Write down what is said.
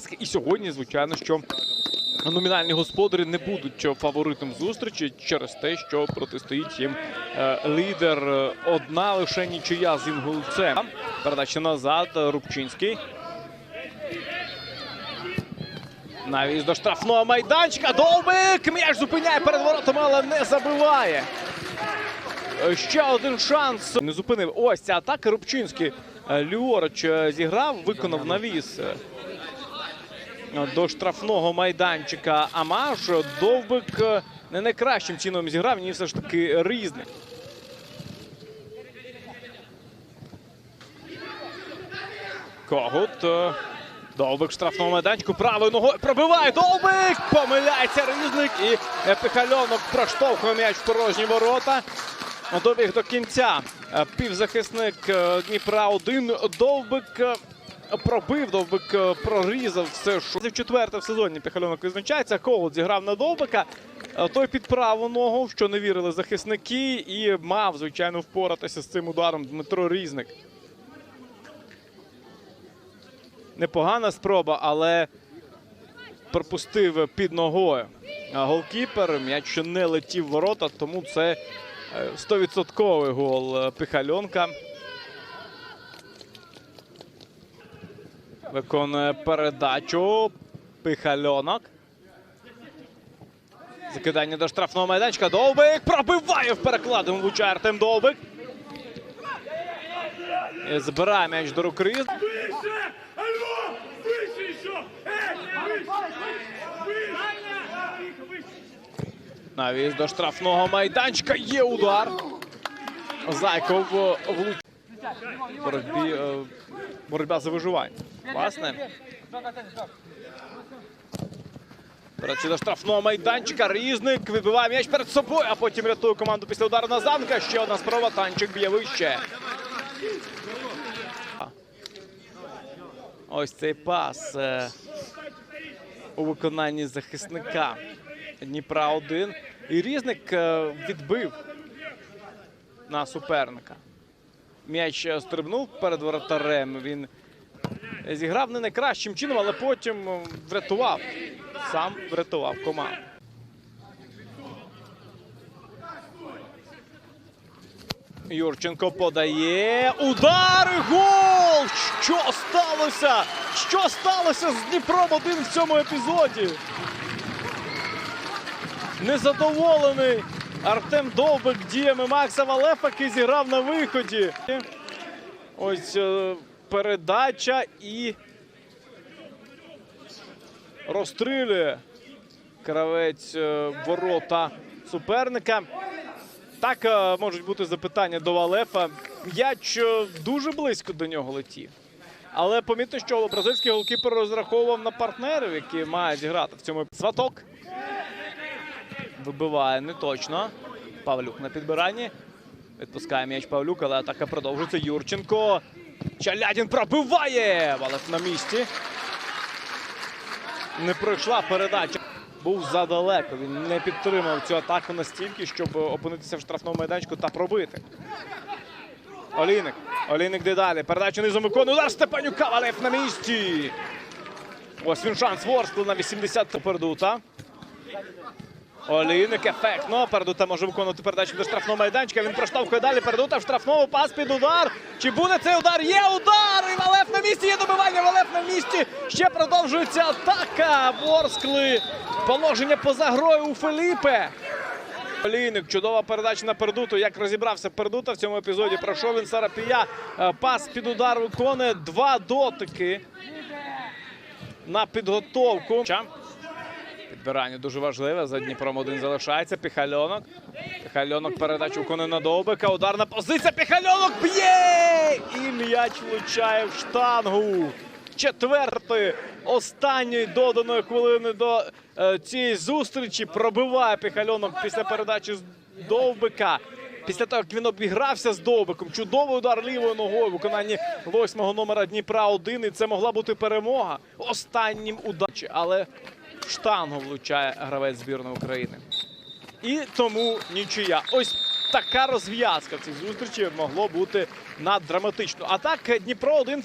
розв'язки. І сьогодні, звичайно, що номінальні господарі не будуть фаворитом зустрічі через те, що протистоїть їм е, лідер. Е, Одна лише нічия з інгулцем. Передача назад. е, Рубчинський. Навіть до штрафного майданчика. Довбик! М'яч зупиняє перед воротами, але не забиває. Е, Ще один шанс. Не зупинив. Ось ця атака. Рубчинський е, ліворуч е, зіграв, виконав навіс. Е, До штрафного майданчика Амаш. Довбик е, не найкращим чином зіграв. Ні, все ж таки різний. Когут. е, Довбик штрафного майданчику правою ногою пробиває Довбик! Помиляється різник і Пихальонок проштовхує м'яч в порожні ворота. Добіг до кінця. Півзахисник Дніпра 1. Довбик пробив, Довбик е, прорізав все. що- Це четверте в сезоні Пихальонок відзначається. Когут зіграв на Довбика. Е, Той під праву ногу, що не вірили захисники, і мав, звичайно, впоратися з цим ударом Дмитро Різник. Непогана спроба, але пропустив під ногою голкіпер. М'яч ще не летів в ворота, тому це е, 100% гол е, Виконує передачу. Пихальонок. Закидання до штрафного майданчика. Довбик пробиває в перекладину. Влучає Артем Довбик. І Збирає м'яч до рук Різ. Выше! Алло! Выше еще! Эй! Выше! Выше! Навіс до штрафного майданчика. Є удар. Зайков е, влуч. Боротьбі, е, боротьба за виживання. Власне. Перед до штрафного майданчика. Різник вибиває м'яч перед собою, а потім рятує команду після удару на замка. Ще одна спроба. Танчик б'є вище. Ось цей пас е, у виконанні захисника Дніпра 1. І Різник е, відбив на суперника. М'яч е, стрибнув перед воротарем. Він зіграв не найкращим чином, але потім е, врятував. Сам врятував команду. Юрченко подає. Удар гол! Що сталося? Що сталося з Дніпром один в цьому епізоді? Незадоволений Артем Довбик діями Макса Валефа, який зіграв на виході. Ось е, передача і розстрілює кравець е, ворота суперника. Так е, можуть бути запитання до Валефа. М'яч дуже близько до нього летів. Але помітно, що бразильський голкіпер розраховував на партнерів, які мають грати в цьому сваток. Вибиває не точно. Павлюк на підбиранні. Відпускає м'яч Павлюк, але атака продовжується. Юрченко. Чалядін пробиває! Валef на місці. Не пройшла передача. Був задалеко. Він не підтримав цю атаку настільки, щоб опинитися в штрафному майданчику та пробити. Олійник. Олійник де далі. Передачу низом виконує. Удар Степанюка. Валef на місці. Ось він шанс Ворскл на 80 Пердута. Олійник ефектно. Пердута може виконувати передачу до штрафного майданчика. Він проштовхує далі. Пердута в штрафному пас під удар. Чи буде цей удар? Є удар! І Валев на місці. Є добивання. Валев на місці. Ще продовжується атака. Ворскли. Положення поза грою у Феліпе. Олійник, чудова передача на Пердуту. Як розібрався Пердута в цьому епізоді. Пройшов він Сарапія. Е, Пас під удар виконує. Два дотики на підготовку. Підбирання дуже важливе. За Дніпром один залишається. Піхальонок. Піхальонок передачу виконує на Довбика. Ударна позиція. Піхальонок б'є! І м'яч влучає в штангу. Четвертої останньої доданої хвилини до е, цієї зустрічі пробиває Піхальонок після передачі з Довбика. Після того, як він обігрався з Довбиком, чудовий удар лівою ногою в виконанні восьмого номера Дніпра 1 І це могла бути перемога останнім удачі. Але в штангу влучає гравець збірної України. І тому нічия. Ось така розв'язка цих зустрічей могло бути наддраматично. А так Дніпро 1